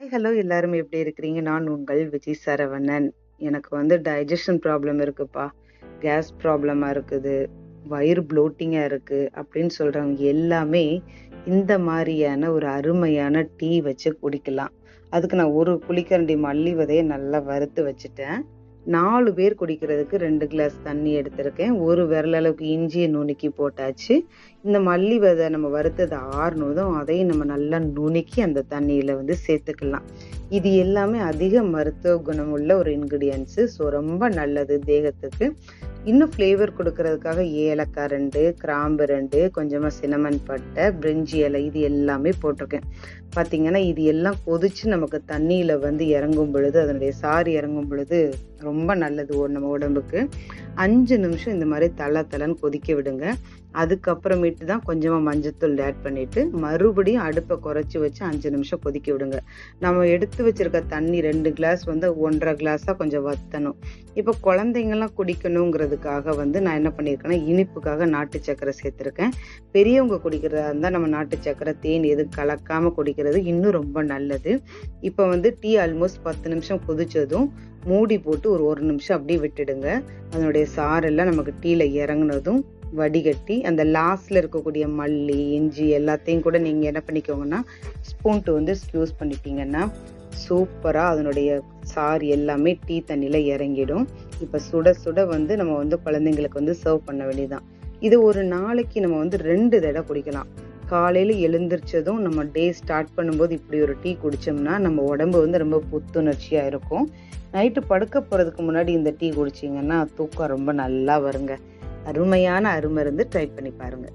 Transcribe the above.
Hello எல்லாரும். எப்படி இருக்கிறீங்க? நான் உங்கள் விஜய் சரவணன். எனக்கு வந்து டைஜஷன் ப்ராப்ளம் இருக்குப்பா. கேஸ் ப்ராப்ளமாக இருக்குது. வயிறு ப்ளோட்டிங்காக இருக்குது அப்படின்னு சொல்கிறவங்க எல்லாமே இந்த மாதிரியான ஒரு அருமையான டீ வச்சு குடிக்கலாம். அதுக்கு நான் ஒரு குளிக்கரண்டி மல்லி விதையை நல்லா வறுத்து வச்சுட்டேன். நாலு பேர் குடிக்கிறதுக்கு ரெண்டு கிளாஸ் தண்ணி எடுத்திருக்கேன். ஒரு விரல் அளவுக்கு இஞ்சியை நுணுக்கி போட்டாச்சு. இந்த மல்லி விதை நம்ம வறுத்தது ஆறுனதும் அதையும் நம்ம நல்லா நுணுக்கி அந்த தண்ணியில் வந்து சேர்த்துக்கலாம். இது எல்லாமே அதிக மருத்துவ குணமுள்ள ஒரு இன்க்ரீடியன்ஸு ஸோ ரொம்ப நல்லது தேகத்துக்கு. இன்னும் ஃப்ளேவர் கொடுக்கறதுக்காக ஏலக்காய் ரெண்டு கிராம்பு ரெண்டு கொஞ்சமாக சினமன் பட்டை பிரிஞ்சி இலை இது எல்லாமே போட்டிருக்கேன். பார்த்தீங்கன்னா இது எல்லாம் கொதிச்சு நமக்கு தண்ணியில் வந்து இறங்கும் பொழுது அதனுடைய சாறு இறங்கும் பொழுது ரொம்ப நல்லது நம்ம உடம்புக்கு. அஞ்சு நிமிஷம் இந்த மாதிரி தலை தலைன்னு கொதிக்க விடுங்க. அதுக்கப்புறமேட்டு தான் கொஞ்சமாக மஞ்சத்தூள் ஆட் பண்ணிவிட்டு மறுபடியும் அடுப்பை குறைச்சி வச்சு அஞ்சு நிமிஷம் கொதிக்க விடுங்க. நம்ம எடுத்து வச்சிருக்க தண்ணி ரெண்டு கிளாஸ் வந்து ஒன்றரை கிளாஸாக கொஞ்சம் வத்தணும். இப்போ குழந்தைங்கள்லாம் குடிக்கணுங்கிறதுக்காக வந்து நான் என்ன பண்ணியிருக்கேன்னா இனிப்புக்காக நாட்டு சக்கரை சேர்த்துருக்கேன். பெரியவங்க குடிக்கிறதா இருந்தால் நம்ம நாட்டு சக்கரை தேன் எதுவும் கலக்காமல் குடிக்கிறது இன்னும் ரொம்ப நல்லது. இப்போ வந்து டீ ஆல்மோஸ்ட் பத்து நிமிஷம் கொதிச்சதும் மூடி போட்டு ஒரு ஒரு நிமிஷம் அப்படியே விட்டுடுங்க. அதனுடைய சாரெல்லாம் நமக்கு டீயில் இறங்குனதும் வடிகட்டி அந்த லாஸ்ட்ல இருக்கக்கூடிய மல்லி இஞ்சி எல்லாத்தையும் கூட நீங்க என்ன பண்ணிக்கோங்கன்னா ஸ்பூன்ட்டு வந்து யூஸ் பண்ணிட்டீங்கன்னா சூப்பரா அதனுடைய சார் எல்லாமே டீ தண்ணியில் இறங்கிடும். இப்போ சுட சுட வந்து நம்ம வந்து குழந்தைங்களுக்கு வந்து சர்வ் பண்ண வேண்டியதுதான். இது ஒரு நாளைக்கு நம்ம வந்து ரெண்டு தடவை குடிக்கலாம். காலையில் எழுந்திரிச்சதும் நம்ம டே ஸ்டார்ட் பண்ணும்போது இப்படி ஒரு டீ குடித்தோம்னா நம்ம உடம்பு வந்து ரொம்ப புத்துணர்ச்சியாக இருக்கும். நைட்டு படுக்க போகிறதுக்கு முன்னாடி இந்த டீ குடிச்சிங்கன்னா தூக்கம் ரொம்ப நல்லா வருங்க. அருமையான அருமருந்து ட்ரை பண்ணி பாருங்கள்